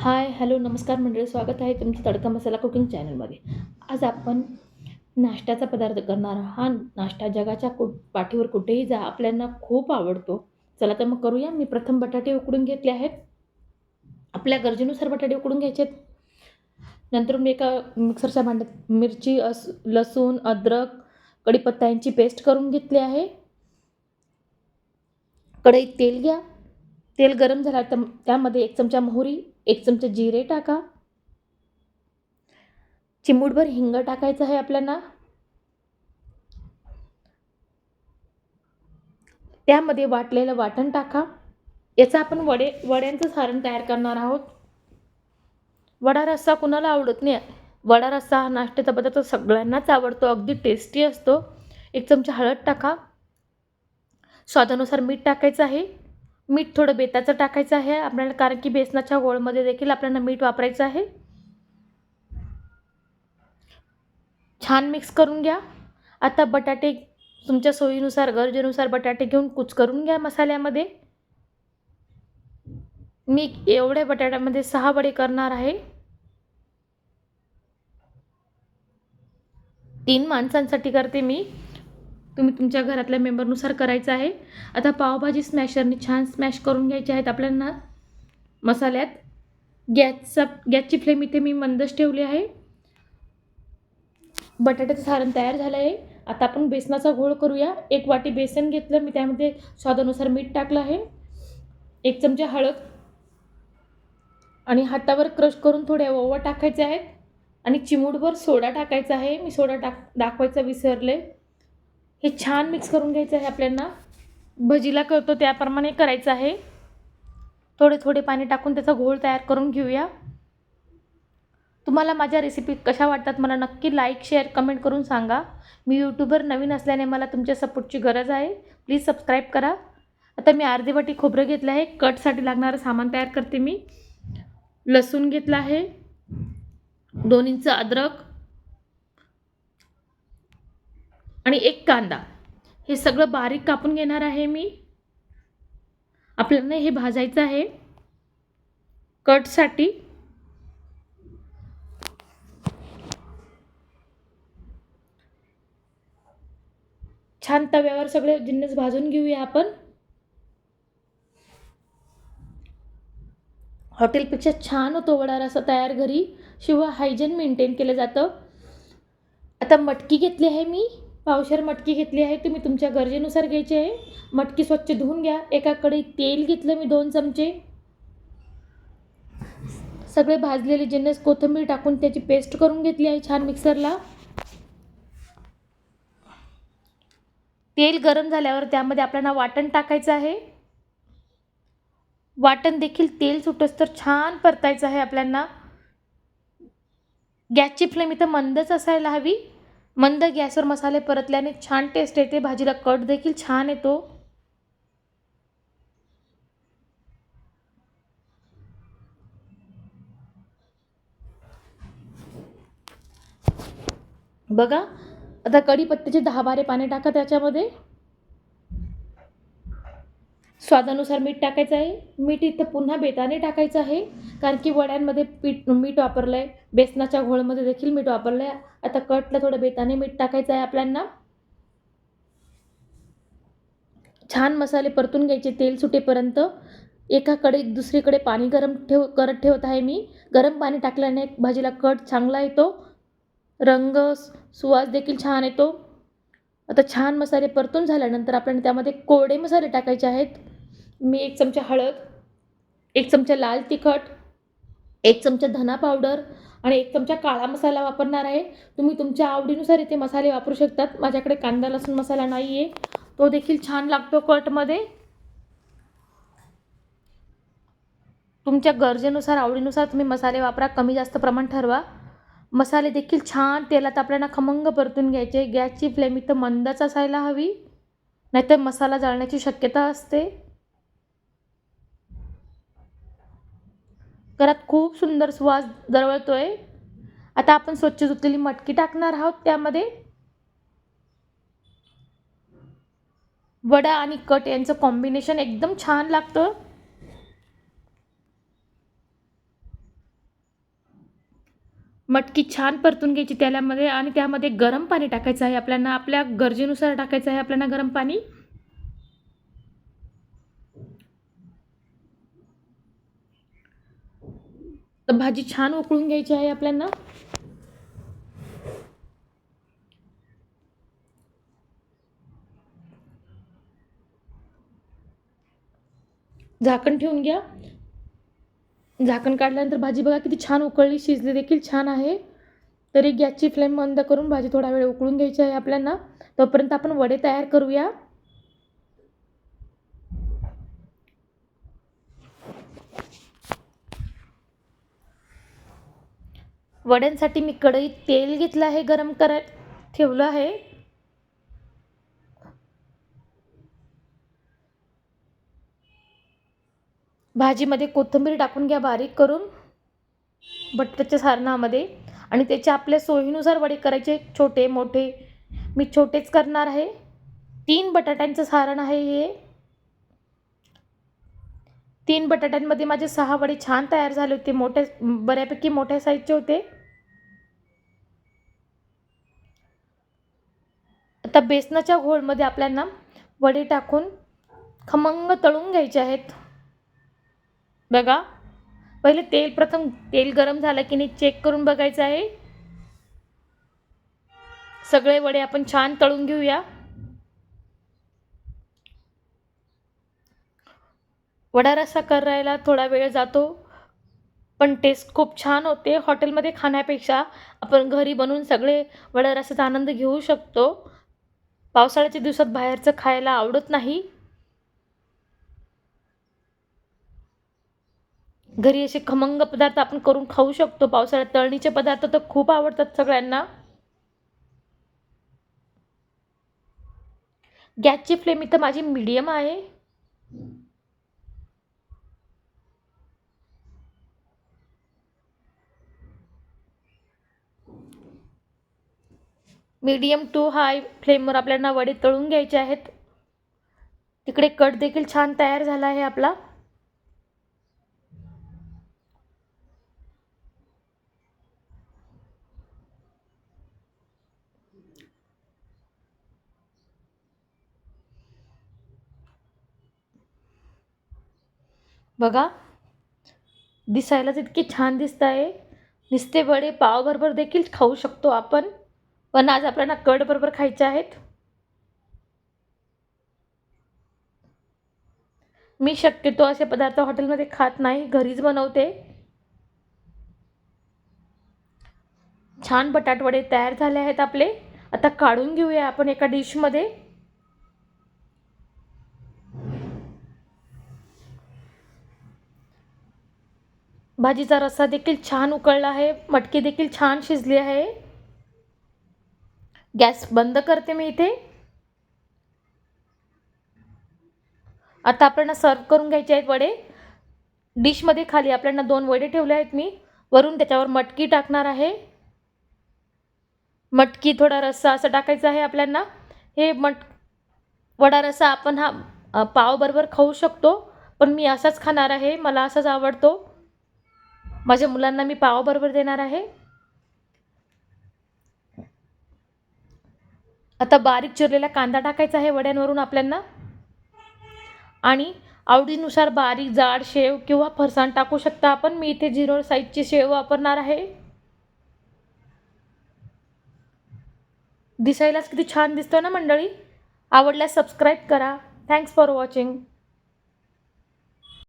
Hi hello नमस्कार मंडळी स्वागत आहे तुमचं तडका मसाला कुकिंग चॅनलमध्ये. आज आपण नाश्त्याचा पदार्थ करणार हा नाश्ता जगाच्या कु पाठीवर कुठेही जा आपल्यांना खूप आवडतो. चला तर मग करूया. मी प्रथम बटाटे उकडून घेतले आहेत. आपल्या गरजेनुसार बटाटे उकडून घ्यायचे आहेत. नंतर मी एका मिक्सरच्या भांड्यात मिरची अस लसूण अद्रक कढीपत्ता यांची पेस्ट करून घेतली आहे. कढईत तेल घ्या. तेल गरम झाला तर त्यामध्ये एक चमचा मोहरी एक चमचा जिरे टाका. चिमूटभर हिंग टाकायचं आहे आपल्याला. त्यामध्ये वाटलेलं वाटण टाका. याचं आपण वडे वड्यांचं सारण तयार करणार आहोत. वडा रस्सा कुणाला आवडत नाही. वडा रस्सा हा नाश्त्याचा पदार्थ सगळ्यांनाच आवडतो अगदी टेस्टी असतो. एक चमचा हळद टाका. स्वादानुसार मीठ टाकायचं आहे. मीठ थोडं बेताचं टाकायचं आहे. आपल्याला कारण की बेसनाच्या गोळमध्ये देखील आपल्याला मीठ वापरायचं आहे. छान मिक्स करून घ्या. आता बटाटे तुमच्या सोयीनुसार गरजेनुसार बटाटे घेऊन कुच करून घ्या मसाल्यामध्ये. मी एवढ्या बटाट्यामध्ये सहा वडे करणार आहे. तीन माणसांसाठी करते मी. तुम्ही तुमच्या घरातल्या मेंबरनुसार करायचं आहे. आता पावभाजी स्मॅशरने छान स्मॅश करून घ्यायचे आहेत आपल्याला. मसाल्यात गॅसचा गॅसची फ्लेम इथे मी मंदच ठेवली आहे. बटाट्याचं सारण तयार झालं आहे. आता आपण बेसनाचा घोळ करूया. एक वाटी बेसन घेतलं. मी त्यामध्ये स्वादानुसार मीठ टाकलं आहे. एक चमचा हळद आणि हातावर क्रश करून थोड्या ओवा टाकायचे आहेत. आणि चिमूटभर सोडा टाकायचा आहे. मी सोडा टाक दाखवायचा विसरले. हे छान मिक्स करून घ्यायचं आहे आपल्याला. भजीला करतो त्याप्रमाणे करायचं आहे. थोडे थोडे पाणी टाकून त्याचा घोळ तयार करून घेऊया. तुम्हाला माझ्या रेसिपी कशा वाटतात मला नक्की लाईक शेअर कमेंट करून सांगा. मी यूट्यूबर नवीन असल्याने मला तुमच्या सपोर्टची गरज आहे. प्लीज सबस्क्राईब करा. आता मी अर्धी वाटी खोबरं घेतलं आहे. कटसाठी लागणारं सामान तयार करते मी. लसूण घेतला आहे. दोन इंच अद्रक. आणि एक कांदा. हे सगळं बारीक कापून घेणार आहे मी. आपल्याला हे भाजायचं आहे. कटसाठी. छान तव्यावर सगळे जिन्नस भाजून घेऊया आपण. हॉटेलपेक्षा छान होतो वडा रसा तयार घरी. शिवाय हायजीन मेंटेन केलं जातं. आता मटकी घेतली आहे मी. पावशर मटकी घेतली आहे तुम्ही तुमच्या गरजेनुसार घ्यायची आहे. मटकी स्वच्छ धुवून घ्या. एका तेल घेतलं मी दोन चमचे. सगळे भाजलेले जिन्नस कोथिंबीर टाकून त्याची पेस्ट करून घेतली आहे छान मिक्सरला. तेल गरम झाल्यावर त्यामध्ये आपल्याला वाटण टाकायचं आहे. वाटण देखील तेल सुटस तर छान परतायचं आहे आपल्याला. गॅसची फ्लेम इथं मंदच असायला हवी. मंद गॅसवर मसाले परतल्याने छान टेस्ट येते. भाजीला कट देखील छान येतो. बघा आता कढीपत्त्याचे दहा बारे पाणी टाका त्याच्यामध्ये. स्वादानुसार मीठ टाकायचं आहे. मीठ इथं पुन्हा बेताने टाकायचं आहे. कारण की वड्यांमध्ये पीठ मीठ वापरलं आहे बेसनाच्या घोळमध्ये देखील मीठ वापरलं आहे आता कटला थोडं बेताने मीठ टाकायचं आहे आपल्यांना. छान मसाले परतून घ्यायचे तेल सुटेपर्यंत. एकाकडे दुसरीकडे पाणी गरम ठेव करत ठेवत आहे मी. गरम पाणी टाकल्याने भाजीला कट चांगला येतो. रंग सुवास देखील छान येतो. आता छान मसाले परतून झाल्यानंतर आपल्याला त्यामध्ये कोरडे मसाले टाकायचे आहेत. मी एक चमचा हळद एक चमचा लाल तिखट एक चमचा धना पावडर आणि एक चमचा काळा मसाला वापरणार आहे. तुम्ही तुमच्या आवडीनुसार इथे मसाले वापरू शकतात. माझ्याकडे कांदा लसूण मसाला नाही आहे तो देखील छान लागतो कटमध्ये. तुमच्या गरजेनुसार आवडीनुसार तुम्ही मसाले वापरा. कमी जास्त प्रमाण ठरवा. मसाले देखील छान तेलात आपल्याला खमंग परतून घ्यायचे. गॅसची फ्लेम इथं मंदच असायला हवी. नाहीतर मसाला जाळण्याची शक्यता असते. घरात खूप सुंदर सुवास दरवळतोय. आता आपण स्वच्छ धुतलेली मटकी टाकणार आहोत त्यामध्ये वडा आणि कट यांचं कॉम्बिनेशन एकदम छान लागतं. मटकी छान परतून घ्यायची तेलामध्ये आणि त्यामध्ये गरम पाणी टाकायचं आहे आपल्याला आपल्या गरजेनुसार टाकायचं आहे आपल्याला गरम पाणी. तर भाजी छान उकळून घ्यायची आहे आपल्याला झाकण ठेवून घ्या. झाकण काढल्यानंतर भाजी बघा किती छान उकळली शिजली देखील छान आहे. तरी गॅसची फ्लेम बंद करून भाजी थोडा वेळ उकळून घ्यायची आहे आपल्याला तोपर्यंत आपण वडे तयार करूया. वड्यांसाठी मी कढईत तेल घेतलं आहे गरम करा ठेवलं आहे. भाजीमध्ये कोथिंबीर टाकून घ्या बारीक करून बटाट्याच्या सारणामध्ये. आणि त्याचे आपल्या सोयीनुसार वडे करायचे छोटे मोठे. मी छोटेच करणार आहे. तीन बटाट्यांचं सारण आहे हे. तीन बटाट्यांमध्ये माझे सहा वडे छान तयार झाले होते मोठे बऱ्यापैकी मोठ्या साईजचे होते. आता बेसनाच्या घोळमध्ये आपल्याला वडे टाकून खमंग तळून घ्यायचे आहेत. बघा पहिले तेल प्रथम तेल गरम झालं की नाही चेक करून बघायचं आहे. सगळे वडे आपण छान तळून घेऊया. वडा रस्सा करायला थोडा वेळ जातो पण टेस्ट खूप छान होते. हॉटेलमध्ये खाण्यापेक्षा आपण घरी बनवून सगळे वडा रस्साचा आनंद घेऊ शकतो. पावसाळ्याच्या दिवसात बाहेरचं खायला आवडत नाही? घरी असे खमंग पदार्थ आपण करून खाऊ शकतो. पावसाळ्यात तळणीचे पदार्थ तर खूप आवडतात सगळ्यांना. गॅसची फ्लेम इथं माझी मीडियम आहे. मीडियम टू हाय फ्लेमवर आपल्याला वडे तळून घ्यायचे आहेत. तिकडे कट देखील छान तयार झाला आहे आपला. बघा दिसायलाच इतके छान दिसत आहे. नुसते वडे पावभरभर देखील खाऊ शकतो आपण. पण आज आपल्याला कड बरोबर खायचे आहेत. मी शक्यतो असे पदार्थ हॉटेलमध्ये खात नाही घरीच बनवते. छान बटाटवडे तयार झाले आहेत आपले. आता काढून घेऊया आपण एका डिशमध्ये. भाजीचा रस्सा देखील छान उकळला आहे मटकी देखील छान शिजली आहे. गॅस बंद करते मी इथे. आता आपल्याला सर्व करून घ्यायचे आहेत वडे. डिशमध्ये खाली आपल्याला दोन वडे ठेवले आहेत मी. वरून त्याच्यावर मटकी टाकणार आहे. मटकी थोडा रस्सा असं टाकायचं आहे आपल्याला. हे मट वडा रस्सा आपण हा पावबरोबर खाऊ शकतो. पण मी असाच खाणार आहे. मला असाच आवडतो. माझ्या मुलांना मी पावाबरोबर देणार आहे. आता बारीक चिरलेला कांदा टाकायचा आहे वड्यांवरून आपल्यांना. आणि आवडीनुसार बारीक जाड शेव किंवा फरसाण टाकू शकता आपण. मी इथे झिरो साईजची शेव वापरणार आहे. दिसायलाच किती छान दिसतो ना मंडळी. आवडल्यास सबस्क्राईब करा. Thanks for watching